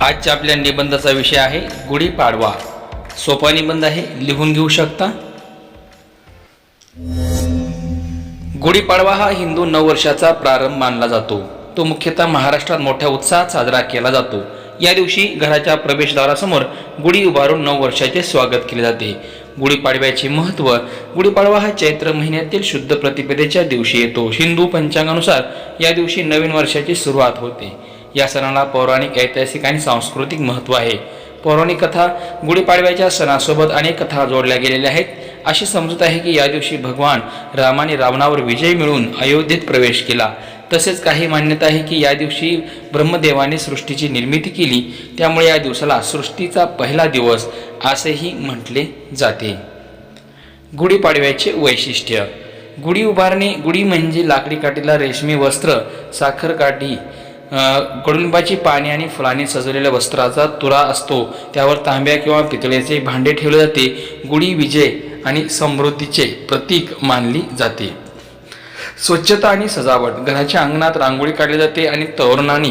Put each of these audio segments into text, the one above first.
आजच्या आपल्या निबंधाचा विषय आहे गुढीपाडवा सोपा निबंध आहे लिहून घेऊ शकता? गुढीपाडवा हा हिंदू नववर्षाचा प्रारंभ मानला जातो. तो मुख्यतः महाराष्ट्रात मोठ्या उत्साहात साजरा केला जातो. या दिवशी घराच्या प्रवेशद्वारासमोर गुढी उभारून नऊ वर्षाचे स्वागत केले जाते. गुढीपाडव्याचे महत्त्व गुढीपाडवा हा चैत्र महिन्यातील शुद्ध प्रतिपदेच्या दिवशी येतो. हिंदू पंचांगानुसार या दिवशी नवीन वर्षाची सुरुवात होते. या सणाला पौराणिक ऐतिहासिक आणि सांस्कृतिक महत्त्व आहे. पौराणिक कथा गुढीपाडव्याच्या सणासोबत अनेक कथा जोडल्या गेलेल्या आहेत. अशी समजूत आहे की या दिवशी भगवान रामाने रावणावर विजय मिळवून अयोध्येत प्रवेश केला. तसेच काही मान्यता आहे की या दिवशी ब्रह्मदेवाने सृष्टीची निर्मिती केली. त्यामुळे या दिवसाला सृष्टीचा पहिला दिवस असेही म्हटले जाते. गुढीपाडव्याचे वैशिष्ट्य. गुढी उभारणे गुढी म्हणजे लाकडी काठीला रेशमी वस्त्र साखर काठी कडुलिंबाची पाने आणि फुलांनी सजवलेल्या वस्त्राचा तुरा असतो. त्यावर तांब्या किंवा पितळेचे भांडे ठेवले जाते. गुढी विजय आणि समृद्धीचे प्रतीक मानली जाते. स्वच्छता आणि सजावट. घराच्या अंगणात रांगोळी काढली जाते आणि तोरणाने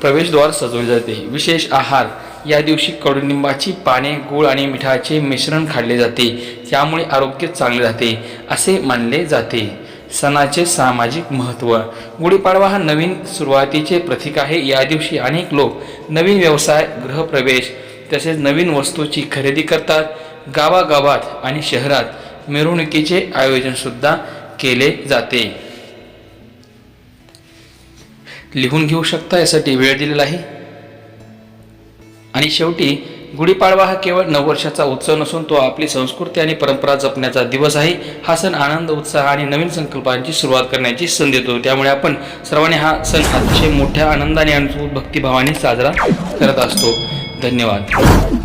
प्रवेशद्वार सजवले जाते. विशेष आहार. या दिवशी कडुनिंबाची पाने गूळ आणि मिठाचे मिश्रण खाल्ले जाते. त्यामुळे आरोग्य चांगले राहते असे मानले जाते. सणाचे सामाजिक महत्त्व. गुढीपाडवा हा नवीन सुरुवातीचे प्रतीक आहे. या दिवशी अनेक लोक नवीन व्यवसाय गृहप्रवेश तसेच नवीन वस्तूची खरेदी करतात. गावागावात आणि शहरात मिरवणुकीचे आयोजनसुद्धा केले जाते. लिहून घेऊ शकता यासाठी वेळ दिलेला आहे. आणि शेवटी गुढीपाडवा हा केवळ नववर्षाचा उत्सव नसून तो आपली संस्कृती आणि परंपरा जपण्याचा दिवस आहे. हा सण आनंद उत्साह आणि नवीन संकल्पांची सुरुवात करण्याची संधी देतो. त्यामुळे आपण सर्वांनी हा सण अतिशय मोठ्या आनंदाने आणि भक्तिभावाने साजरा करत असतो. धन्यवाद.